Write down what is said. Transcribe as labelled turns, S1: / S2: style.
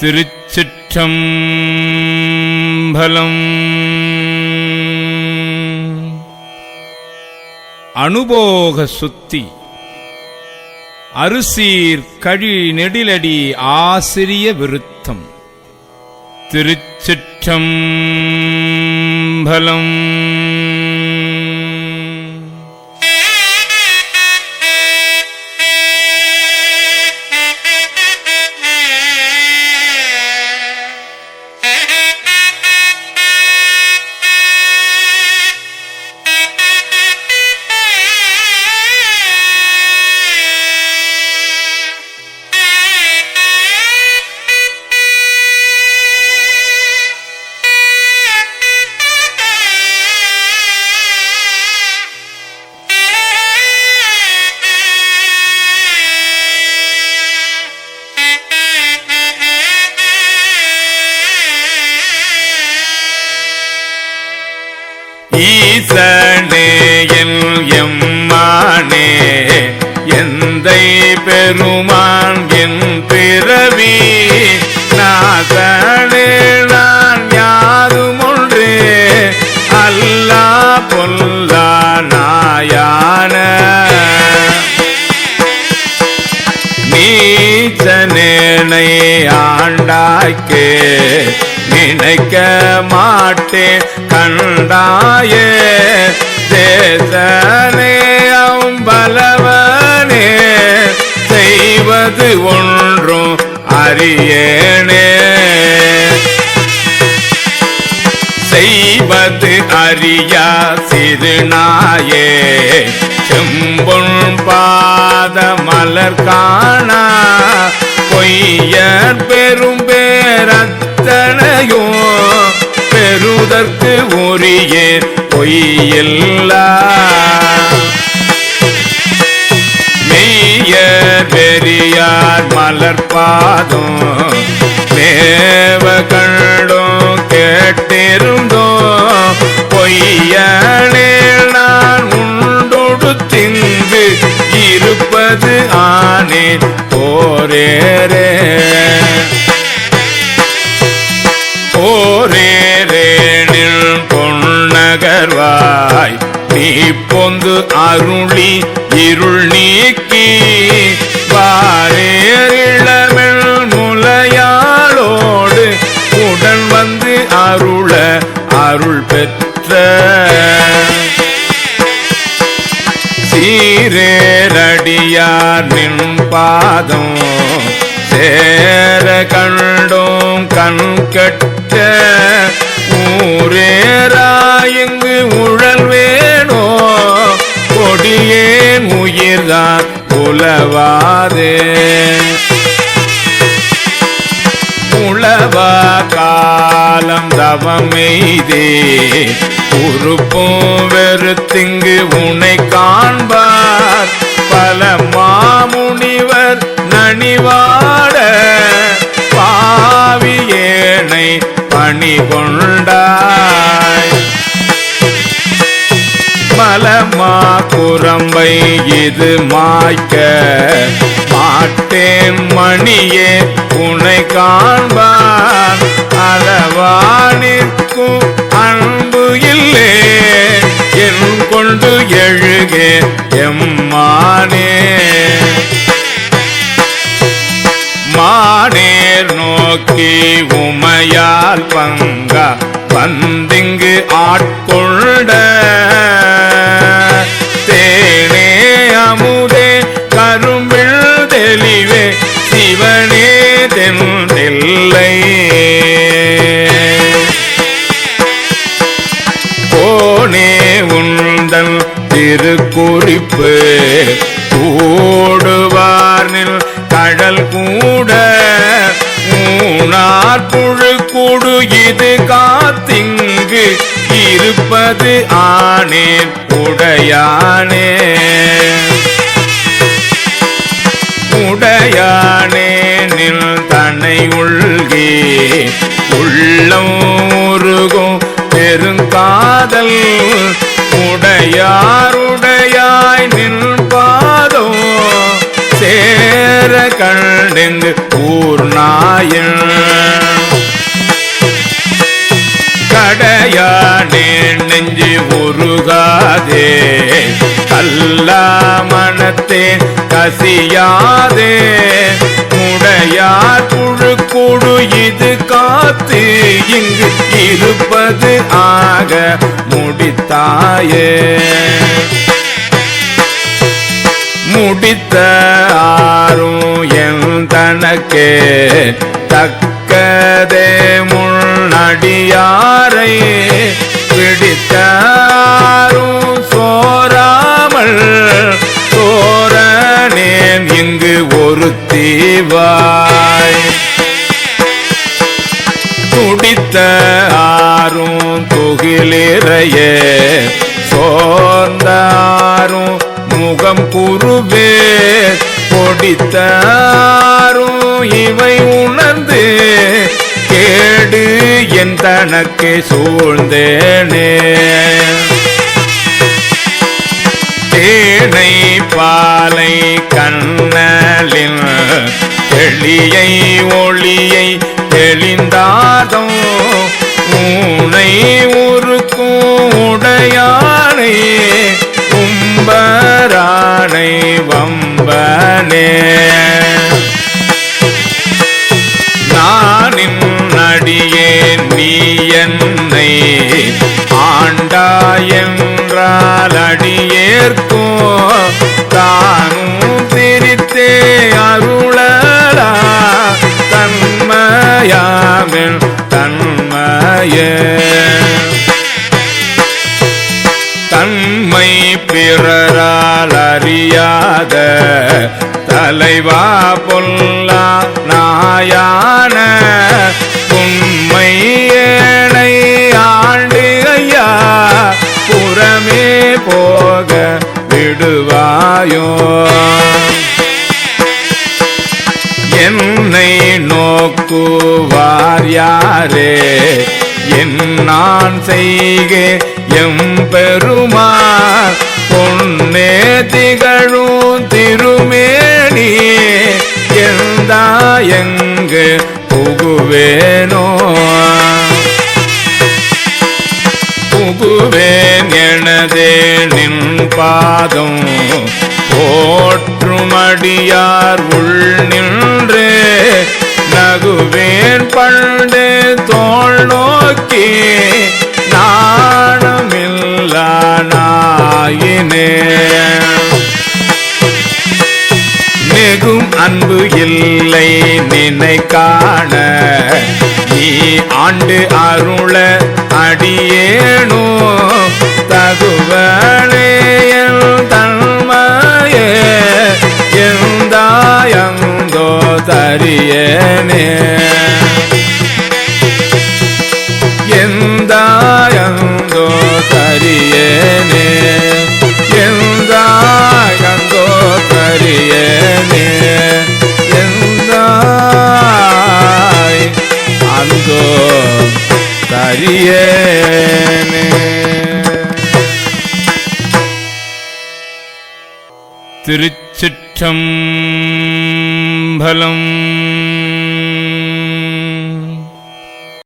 S1: திருச்சிற்றம்பலம். அனுபோக சுத்தி அருசீர் கழி நெடிலடி ஆசிரிய விருத்தம். திருச்சிற்றம்பலம். ஈசனே என் எம்மானே எந்தை பெருமான் என் பிறவி நாசனே நான் யாரும் ஒன்று அல்லா பொல்லா நாயான. நீச்சனேனை ஆண்டாய்க்கே நினைக்க மாட்டேன். கண்டாயே தேசனே அம்பலவனே செய்வது ஒன்றும் அறியேனே. செய்வது அறியா சிறுநாயே செம்பொன் பாத மலர் காணா பொய்யர் பெரும் பேரத்தன பேரத்தனையோ பெறுதற்கு உரிய பொய்யில்லா. மெய்ய பெரியார் மலர் தேவ கண்டும் கேட்டிருந்தோ பொய்யனே நான் உண்டோடு திந்து இருப்பது ஆனே போரேரே. பொன்னகர்வாய் நீ பொந்து அருளி இருள் நீக்கி வாரேரிளமெல் முலையாளோடு உடன் வந்து அருள அருள் பெற்ற. சீரேரடியார் நின் பாதம் சேர கண்டோம் கண் கட்ட தான் உலவாதே உளவா காலம் தவமெய்தே உறுப்பும் வெறுத்திங்கு உனை காண்பார். பல மாமுனிவர் நனிவாட பாவியேனை பணி கொண்டார் மலமா இது மாய்க்க மாட்டேன் மணியே உனை காண்பான். அளவா நிற்கும் அன்பு இல்லை. துடிப்பு திருக்குறிப்பு கூடுவார்னில் கடல் கூட. மூணார் புழு கூடு இது காத்திங்கு இருப்பது ஆனேன் உடையானே. உடையானே நில் தன்னை உள்கே. உள்ளம் உருகும் பெருங்காதல் உடையாருடையாய் கண்டெங்கு ஊர்நாயில் கடையானே நெஞ்சு உருகாதே கல்லா மனத்தே கசியாதே. உடையார் புழுக்கூடு இது காத்து இங்கு இருப்பது ஆக முடித்தாயே. முடித்த ஆறும் என் தனக்கே தக்கதே முன்னடியாரை பிடித்தாரும் சோராமல் சோரனேன் இங்கு ஒரு தீவாய் துடித்த ஆறும் துகிலிறையே சோர்ந்தாரும் முகம் குருவே பொடித்தாரும் இவை உணர்ந்து கேடு என் தனக்கு சூழ்ந்தேனே. தேனை பாலை கண்ணலின் தெளியை ஒளியை தெளிந்தாதோ ஊனை என்றால் அடியேற்கும். தானும் திரித்தே அருளலா. தன்மயாமின் தன்மையே. தன்மை பிறரால் அறியாத தலைவா பொல்லா நாயான. உண்மையே புறமே போக விடுவாயோ? என்னை நோக்குவார் யாரே? என் நான் செய்கே எம் பெருமார் பொன்னே திகழும் திருமேனி எந்த எங்கு புகுவே பாதம். போற்றுமடியார் உள் நின்று நகுவேன் பண்டு தோல் நோக்கி நாணமில்லா நாயினே மிகும் அன்பு இல்லை நினை காண நீ ஆண்டு அருள அடியேனோ. தன்மயே எந்தாயந்தோ தரியனே. எந்தாயந்தோ தரியனே. எந்தாயந்தோ தரியனே. எந்தாய் அந்தோ திருச்சிற்றம்பலம்